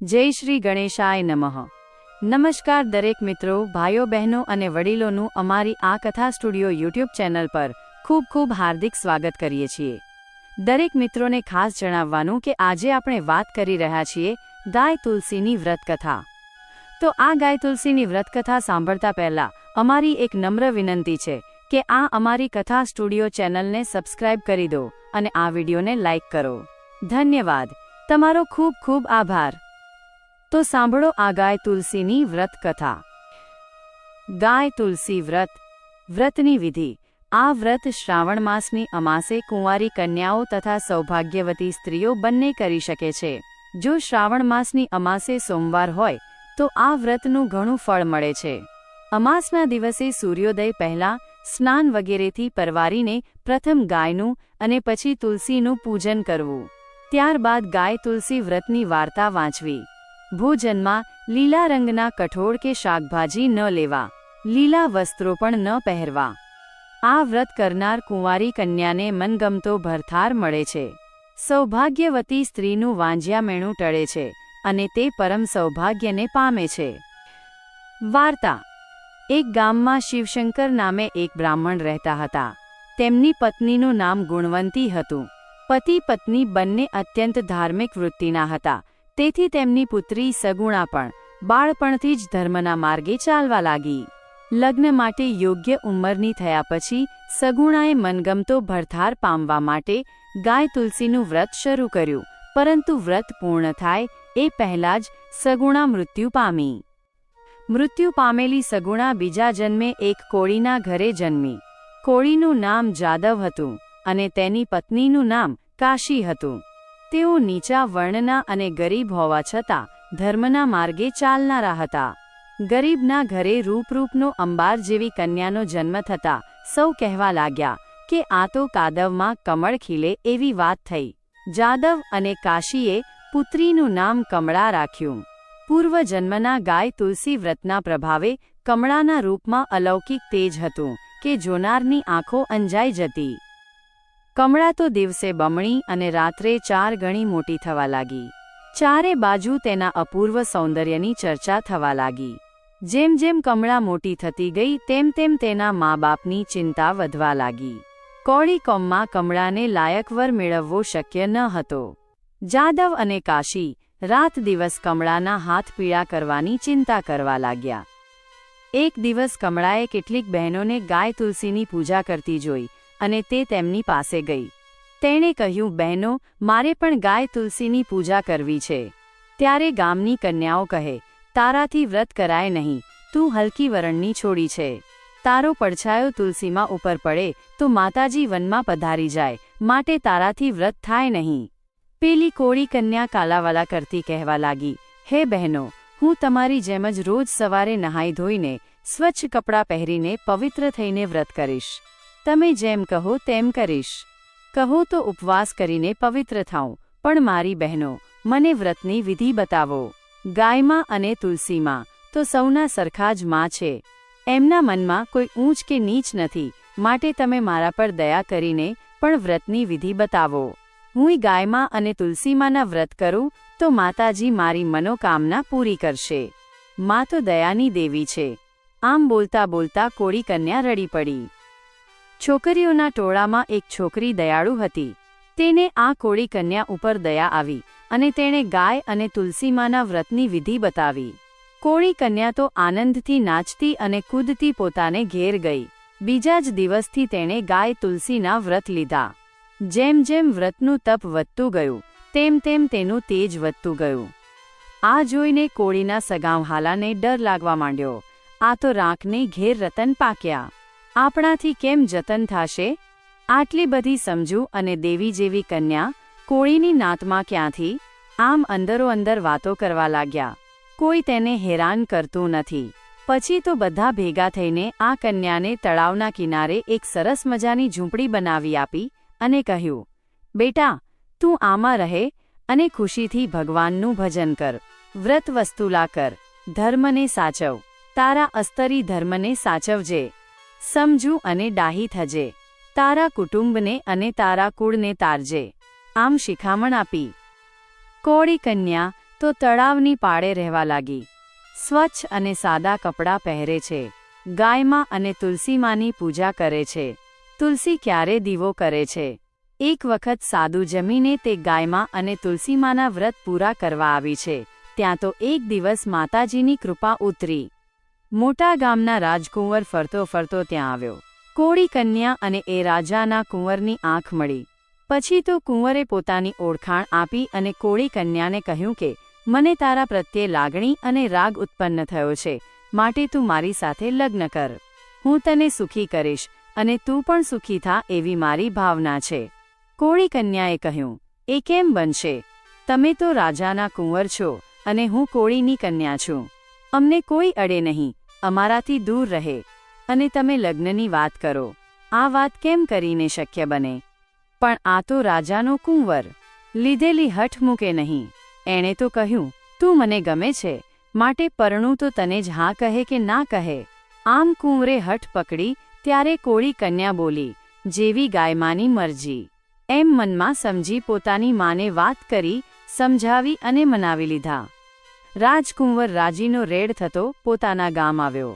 જય શ્રી ગણેશાય નમઃ. નમસ્કાર દરેક મિત્રો, ભાઈઓ, બહેનો અને વડીલોનું અમારી આ કથા સ્ટુડિયો યુટ્યુબ ચેનલ પર ખૂબ ખૂબ હાર્દિક સ્વાગત કરીએ છીએ. દરેક મિત્રોને ખાસ જણાવવાનું કે આજે આપણે વાત કરી રહ્યા છીએ ગાય તુલસીની વ્રતકથા તો આ ગાય તુલસીની વ્રતકથા સાંભળતા પહેલા અમારી એક નમ્ર વિનંતી છે કે આ અમારી કથા સ્ટુડિયો ચેનલને સબસ્ક્રાઇબ કરી દો અને આ વિડીયોને લાઇક કરો. ધન્યવાદ. તમારો ખૂબ ખૂબ આભાર. તો સાંભળો આ ગાય તુલસીની વ્રત કથા. ગાય તુલસી વ્રત, વ્રતની વિધિ. આ વ્રત શ્રાવણ માસની અમાસે કુંવારી કન્યાઓ તથા સૌભાગ્યવતી સ્ત્રીઓ બંને કરી શકે છે. જો શ્રાવણ માસની અમાસે સોમવાર હોય, તો આ વ્રતનું ઘણું ફળ મળે છે. અમાસના દિવસે સૂર્યોદય પહેલાં સ્નાન વગેરેથી પરવારીને પ્રથમ ગાયનું અને પછી તુલસીનું પૂજન કરવું. ત્યારબાદ ગાય તુલસી વ્રતની વાર્તા વાંચવી. ભોજનમાં લીલા રંગના કઠોળ કે શાકભાજી ન લેવા, લીલા વસ્ત્રો પણ ન પહેરવા. આ વ્રત કરનાર કુંવારી કન્યાને મનગમતો ભરથાર મળે છે. સૌભાગ્યવતી સ્ત્રીનું વાંજ્યામેણું ટળે છે અને તે પરમ સૌભાગ્યને પામે છે. વાર્તા. એક ગામમાં શિવશંકર નામે એક બ્રાહ્મણ રહેતા હતા. તેમની પત્નીનું નામ ગુણવંતી હતું. પતિ પત્ની બંને અત્યંત ધાર્મિક વૃત્તિના હતા. તેથી તેમની પુત્રી સગુણા પણ બાળપણથી જ ધર્મના માર્ગે ચાલવા લાગી. લગ્ન માટે યોગ્ય ઉંમરની થયા પછી સગુણાએ મનગમતો ભરથાર પામવા માટે ગાય તુલસીનું વ્રત શરૂ કર્યું, પરંતુ વ્રત પૂર્ણ થાય એ પહેલા જ સગુણા મૃત્યુ પામી. મૃત્યુ પામેલી સગુણા બીજા જન્મે એક કોળીના ઘરે જન્મી. કોળીનું નામ જાદવ હતું અને તેની પત્નીનું નામ કાશી હતું. તેઓ નીચા વર્ણના અને ગરીબ હોવા છતાં ધર્મના માર્ગે ચાલનારા હતા. ગરીબના ઘરે રૂપરૂપનો અંબાર જેવી કન્યાનો જન્મ થતા સૌ કહેવા લાગ્યા કે આ તો કાદવમાં કમળ ખીલે એવી વાત થઈ. જાદવ અને કાશીએ પુત્રીનું નામ કમળા રાખ્યું. પૂર્વજન્મના ગાય તુલસી વ્રતના પ્રભાવે કમળાના રૂપમાં અલૌકિક તેજ હતું કે જોનારની આંખો અંજાઈ જતી. કમળા તો દિવસે બમણી અને રાત્રે ચાર ગણી મોટી થવા લાગી. ચારે બાજુ તેના અપૂર્વ સૌંદર્યની ચર્ચા થવા લાગી. જેમ જેમ કમળા મોટી થતી ગઈ, તેમ તેમ તેના મા બાપની ચિંતા વધવા લાગી. કોળી કોમમાં કમળાને લાયકવર મેળવવો શક્ય ન હતો. જાદવ અને કાશી રાત દિવસ કમળાના હાથ પીળા કરવાની ચિંતા કરવા લાગ્યા. એક દિવસ કમળાએ કેટલીક બહેનોને ગાય તુલસીની પૂજા કરતી જોઈ અને તે તેમની પાસે ગઈ. તેણે કહ્યું, બહેનો, મારે પણ ગાય તુલસીની પૂજા કરવી છે. ત્યારે ગામની કન્યાઓ કહે, તારાથી વ્રત કરાય નહીં. તું હલકી વરણની છોડી છે. તારો પડછાયો તુલસીમાં ઉપર પડે તો માતાજી વનમાં પધારી જાય. માટે તારાથી વ્રત થાય નહીં. પેલી કોળી કન્યા કાલાવાલા કરતી કહેવા લાગી, હે બહેનો, હું તમારી જેમ જ રોજ સવારે નહાઈ ધોઈને સ્વચ્છ કપડાં પહેરીને પવિત્ર થઈને વ્રત કરીશ. તમે જેમ કહો તેમ કરીશ. કહો તો ઉપવાસ કરીને પવિત્ર થાઉં, પણ મારી બહેનો, મને વ્રતની વિધિ બતાવો. ગાયમાં અને તુલસીમાં, તો સૌના સરખા જ માં છે. એમના મનમાં કોઈ ઊંચ કે નીચ નથી, માટે તમે મારા પર દયા કરીને પણ વ્રતની વિધિ બતાવો. હું ગાયમાં અને તુલસીમાંના વ્રત કરું, તો માતાજી મારી મનોકામના પૂરી કરશે. મા તો દયાની દેવી છે. આમ બોલતા બોલતા કોળી કન્યા રડી પડી. છોકરીઓના ટોળામાં એક છોકરી દયાળુ હતી. તેને આ કોળી કન્યા ઉપર દયા આવી અને તેણે ગાય અને તુલસીમાના વ્રતની વિધિ બતાવી. કોળી કન્યા તો આનંદથી નાચતી અને કૂદતી પોતાને ઘેર ગઈ. બીજા જ દિવસથી તેણે ગાય તુલસીના વ્રત લીધા. જેમ જેમ વ્રતનું તપ વધતું ગયું, તેમ તેમ તેનું તેજ વધતું ગયું. આ જોઈને કોળીના સગાંવહાલાને ડર લાગવા માંડ્યો. આ તો રાંકને ઘેર રતન પાક્યા. આપણાથી કેમ જતન થશે? આટલી બધી સમજુ અને દેવી જેવી કન્યા કોળીની નાતમાં ક્યાંથી? આમ અંદરો અંદર વાતો કરવા લાગ્યા. કોઈ તેને હેરાન કરતું નથી. પછી તો બધા ભેગા થઈને આ કન્યાને તળાવના કિનારે એક સરસ મજાની ઝૂંપડી બનાવી આપી અને કહ્યું, બેટા, તું આમાં રહે અને ખુશીથી ભગવાનનું ભજન કર. વ્રત વસ્તુલા કર. ધર્મને સાચવ. તારા અસ્તરી ધર્મને સાચવજે. સમજુ અને ડાહી થજે. તારા કુટુંબને અને તારા કુળને તારજે. આમ શિખામણ આપી. કોળી કન્યા, તો તળાવની પાળે રહેવા લાગી. સ્વચ્છ અને સાદા કપડાં પહેરે છે. ગાયમાં અને તુલસીમાની પૂજા કરે છે. તુલસી ક્યારે દીવો કરે છે? એક વખત સાદું જમીને તે ગાયમાં અને તુલસીમાના વ્રત પૂરા કરવા આવી છે. ત્યાં તો એક દિવસ માતાજીની કૃપા ઉતરી. મોટા ગામના રાજકુંવર ફરતો ફરતો ત્યાં આવ્યો. કોળી કન્યા અને એ રાજાના કુંવરની આંખ મળી. પછી તો કુંવરે પોતાની ઓળખાણ આપી અને કોળી કન્યાને કહ્યું કે, મને તારા પ્રત્યે લાગણી અને રાગ ઉત્પન્ન થયો છે. માટે તું મારી સાથે લગ્ન કર. હું તને સુખી કરીશ અને તું પણ સુખી થા એવી મારી ભાવના છે. કોળી કન્યાએ કહ્યું, એ કેમ બનશે? તમે તો રાજાના કુંવર છો અને હું કોળીની કન્યા છું. અમને કોઈ અડે નહીં. અમારાથી દૂર રહે અને તમે લગ્નની વાત કરો. આ વાત કેમ કરીને શક્ય બને? પણ આ તો રાજાનો કુંવર. લીધેલી હઠ મૂકે નહીં. એણે તો કહ્યું, તું મને ગમે છે. માટે પરણું તો તને જ હા કહે કે ના કહે. આમ કુંવરે હઠ પકડી, ત્યારે કોળી કન્યા બોલી, જેવી ગાયમાની મરજી. એમ મનમાં સમજી પોતાની માને વાત કરી, સમજાવી અને મનાવી લીધા. રાજકુંવર રાજીનો રેડ થતો પોતાના ગામ આવ્યો.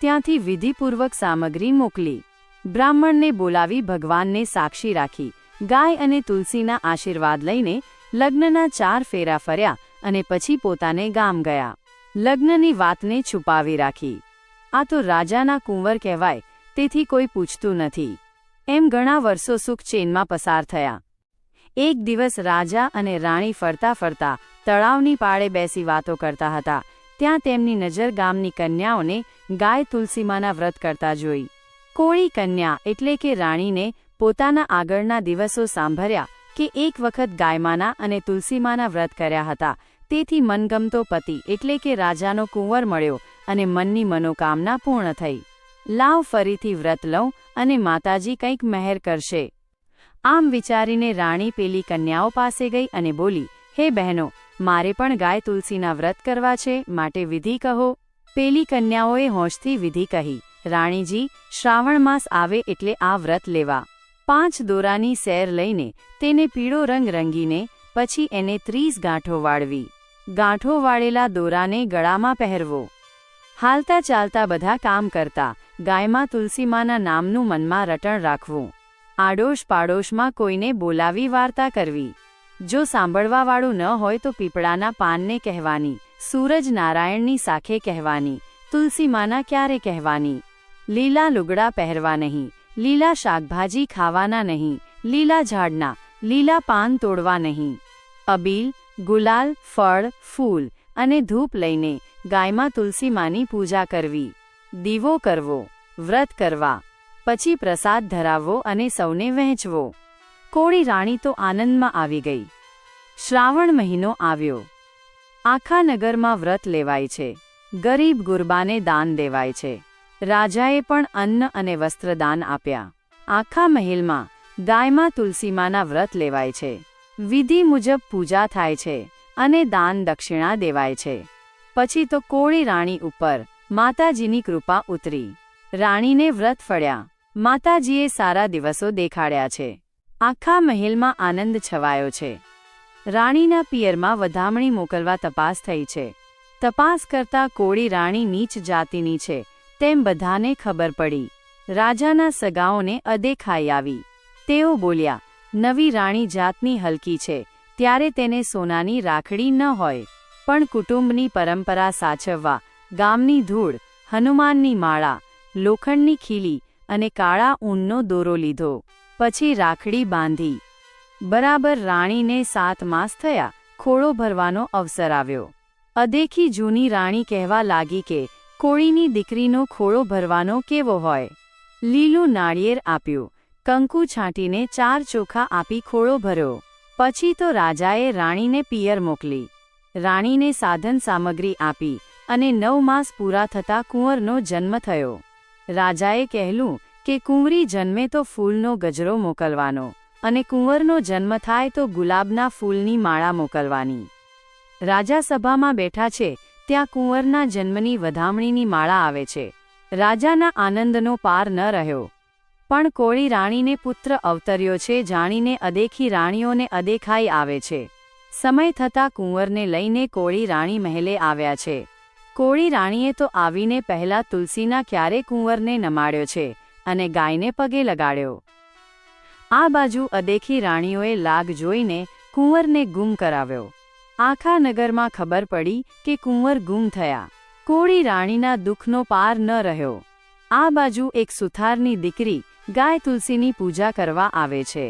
ત્યાંથી વિધિપૂર્વક સામગ્રી મોકલી. બ્રાહ્મણને બોલાવી ભગવાનને સાક્ષી રાખી. ગાય અને તુલસીના આશીર્વાદ લઈને લગ્નના ચાર ફેરા ફર્યા અને પછી પોતાને ગામ ગયા. લગ્નની વાતને છુપાવી રાખી. આ તો રાજાના કુંવર કહેવાય, તેથી કોઈ પૂછતું નથી. એમ ઘણા વર્ષો સુખ ચેનમાં પસાર થયા. એક દિવસ રાજા અને રાણી ફરતા ફરતા તળાવની પાળે બેસી વાતો કરતા હતા. ત્યાં તેમની નજર ગામની કન્યાઓને ગાય તુલસીમાના વ્રત કરતા જોઈ. કોળી કન્યા એટલે કે રાણીને પોતાના આગળના દિવસો સાંભળ્યા કે એક વખત ગાયમાના અને તુલસીમાના વ્રત કર્યા હતા. તેથી મનગમતો પતિ એટલે કે રાજાનો કુંવર મળ્યો અને મનની મનોકામના પૂર્ણ થઈ. લાવ ફરીથી વ્રત લઉં અને માતાજી કંઈક મહેર કરશે. આમ વિચારીને રાણી પેલી કન્યાઓ પાસે ગઈ અને બોલી, હે બહેનો મારે પણ ગાય તુલસીના વ્રત કરવા છે, માટે વિધિ કહો. પેલી કન્યાઓએ હોંશથી વિધિ કહી, રાણીજી, શ્રાવણ માસ આવે એટલે આ વ્રત લેવા. પાંચ દોરાની સેર લઈને તેને પીળો રંગ રંગીને પછી એને ત્રીસ ગાંઠો વાળવી. ગાંઠો વાળેલા દોરાને ગળામાં પહેરવો. હાલતા ચાલતા બધા કામ કરતા ગાયમાં તુલસીમાના નામનું મનમાં રટણ રાખવું. આડોશ પાડોશમાં કોઈને બોલાવી વાર્તા કરવી. જો સાંભળવાવાળું ન હોય તો પીપળાના પાનને કહેવાની, સૂરજ નારાયણની સાખે કહેવાની, તુલસીમાના ક્યારે કહેવાની? લીલા લુગડા પહેરવા નહીં, લીલા શાકભાજી ખાવાના નહીં, લીલા ઝાડના, લીલા પાન તોડવા નહીં. અબીલ, ગુલાલ, ફળ, ફૂલ અને ધૂપ લઈને ગાયમાં તુલસીમાની પૂજા કરવી. દીવો કરવો, વ્રત કરવા. પછી પ્રસાદ ધરાવવો અને સૌને વહેંચવો. કોળી રાણી તો આનંદમાં આવી ગઈ. શ્રાવણ મહિનો આવ્યો. આખા નગરમાં વ્રત લેવાય છે. ગરીબ ગુરબાને દાન દેવાય છે. રાજાએ પણ અન્ન અને વસ્ત્રદાન આપ્યા. આખા મહેલમાં ગાયમાં તુલસીમાના વ્રત લેવાય છે. વિધિ મુજબ પૂજા થાય છે અને દાન દક્ષિણા દેવાય છે. પછી તો કોળી રાણી ઉપર માતાજીની કૃપા ઉતરી. રાણીને વ્રત ફળ્યા. માતાજીએ સારા દિવસો દેખાડ્યા છે. આખા મહેલમાં આનંદ છવાયો છે. રાણીના પિયરમાં વધામણી મોકલવા તપાસ થઈ છે. તપાસ કરતા કોળી રાણી નીચ જાતિની છે, તેમ બધાને ખબર પડી. રાજાના સગાઓને અદેખાઈ આવી. તેઓ બોલ્યા, નવી રાણી જાતની હલકી છે, ત્યારે તેને સોનાની રાખડી ન હોય. પણ કુટુંબની પરંપરા સાચવવા, ગામની ધૂળ, હનુમાનની માળા, લોખંડની ખીલી અને કાળા ઊનનો દોરો લીધો. પછી રાખડી બાંધી. બરાબર રાણીને સાત માસ થયા, ખોળો ભરવાનો અવસર આવ્યો. અદેખી જૂની રાણી કહેવા લાગી કે, કોળીની દીકરીનો ખોળો ભરવાનો કેવો હોય? લીલું નાળિયેર આપ્યું. કંકુ છાંટીને ચાર ચોખા આપી ખોળો ભર્યો. પછી તો રાજાએ રાણીને પિયર મોકલી. રાણીને સાધન સામગ્રી આપી અને નવ માસ પૂરા થતા કુંવરનો જન્મ થયો. રાજાએ કહેલું કે કુંવરી જન્મે તો ફૂલનો ગજરો મોકલવાનો અને કુંવરનો જન્મ થાય તો ગુલાબના ફૂલની માળા મોકલવાની. રાજા સભામાં બેઠા છે, ત્યાં કુંવરના જન્મની વધામણીની માળા આવે છે. રાજાના આનંદનો પાર ન રહ્યો. પણ કોળી રાણીને પુત્ર અવતર્યો છે, જાણીને અદેખી રાણીઓને અદેખાઈ આવે છે. સમય થતાં કુંવરને લઈને કોળી રાણી મહેલે આવ્યા છે. કોળી રાણીએ તો આવીને પહેલા તુલસીના ક્યારે કુંવરને નમાડ્યો છે અને ગાયને પગે લગાડ્યો. આ બાજુ અદેખી રાણીઓએ લાગ જોઈને કુંવરને ગુમ કરાવ્યો. આખા નગરમાં ખબર પડી કે કુંવર ગુમ થયા. કોળી રાણીના દુઃખનો પાર ન રહ્યો. આ બાજુ એક સુથારની દીકરી ગાય તુલસીની પૂજા કરવા આવે છે.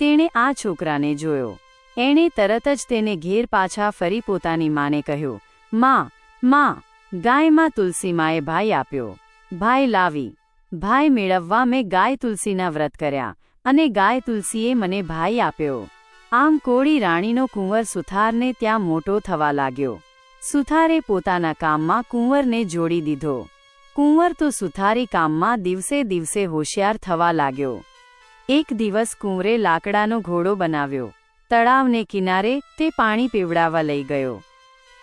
તેણે આ છોકરાને જોયો. એણે તરત જ તેને ઘેર પાછા ફરી પોતાની માને કહ્યું, માં માં. ગાયમાં તુલસીમાએ ભાઈ આપ્યો. ભાઈ લાવી. ભાઈ મેળવવા મેં ગાય તુલસીના વ્રત કર્યા અને ગાય તુલસીએ મને ભાઈ આપ્યો. આમ કોળી રાણીનો કુંવર સુથારને ત્યાં મોટો થવા લાગ્યો. સુથારે પોતાના કામમાં કુંવરને જોડી દીધો. કુંવર તો સુથારી કામમાં દિવસે દિવસે હોશિયાર થવા લાગ્યો. એક દિવસ કુંવરે લાકડાનો ઘોડો બનાવ્યો. તળાવને કિનારે તે પાણી પીવડાવવા લઈ ગયો.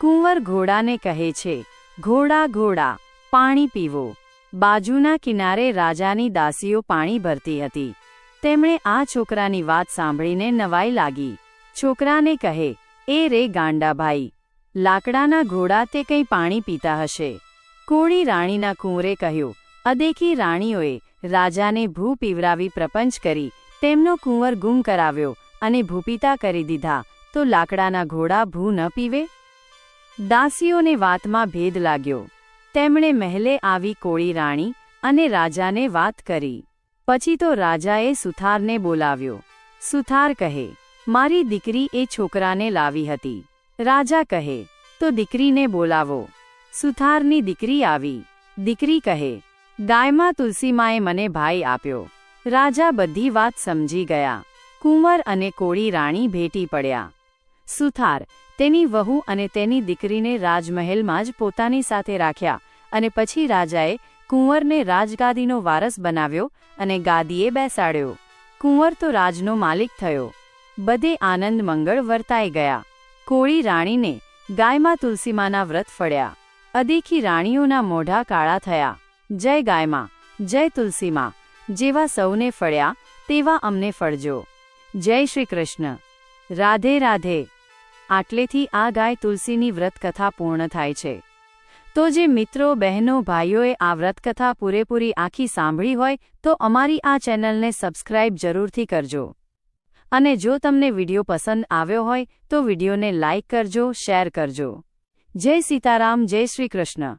કુંવર ઘોડાને કહે છે, ઘોડા ઘોડા, પાણી પીવો. બાજુના કિનારે રાજાની દાસીઓ પાણી ભરતી હતી. તેમણે આ છોકરાની વાત સાંભળીને નવાઈ લાગી. છોકરાને કહે, એ રે ગાંડાભાઈ, લાકડાના ઘોડા તે કંઈ પાણી પીતા હશે. કોળી રાણીના કુંવરે કહ્યું, અદેખી રાણીઓએ રાજાને ભૂ પીવરાવી પ્રપંચ કરી, તેમનો કુંવર ગુમ કરાવ્યો અને ભૂપિતા કરી દીધા, તો લાકડાના ઘોડા ભૂ ન પીવે? દાસીઓને વાતમાં ભેદ લાગ્યો. તેમણે મહેલે આવી કોળી રાણી અને રાજાને વાત કરી. પછી તો રાજાએ સુથારને બોલાવ્યો. સુથાર કહે, મારી દીકરી એ છોકરાને લાવી હતી. રાજા કહે, તો દીકરીને બોલાવો. સુથારની દીકરી આવી. દીકરી કહે, ગાયમાં તુલસીમાએ મને ભાઈ આપ્યો. રાજા બધી વાત સમજી ગયા. કુંવર અને કોળી રાણી ભેટી પડ્યા. સુથાર તેની વહુ અને તેની દીકરીને રાજમહેલમાં જ પોતાની સાથે રાખ્યા અને પછી રાજાએ કુંવરને રાજગાદીનો વારસ બનાવ્યો અને ગાદીએ બેસાડ્યો. કુંવર તો રાજનો માલિક થયો. બધે આનંદ મંગળ વર્તાઈ ગયા. કોળી રાણીને ગાયમાં તુલસીમાના વ્રત ફળ્યા. અદેખી રાણીઓના મોઢા કાળા થયા. જય ગાયમાં, જય તુલસીમાં, જેવા સૌને ફળ્યા તેવા અમને ફળજો. જય શ્રી કૃષ્ણ. રાધે રાધે. આટલેથી આ ગાય તુલસીની વ્રતકથા પૂર્ણ થાય છે. તો જે મિત્રો, બહેનો, ભાઈઓએ આ વ્રતકથા પૂરેપૂરી આખી સાંભળી હોય, તો અમારી આ ચેનલને સબસ્ક્રાઇબ જરૂરથી કરજો. અને જો તમને વિડિયો પસંદ આવ્યો હોય, તો વિડિયોને લાઇક કરજો, શેર કરજો. જય સીતારામ, જય શ્રી કૃષ્ણ.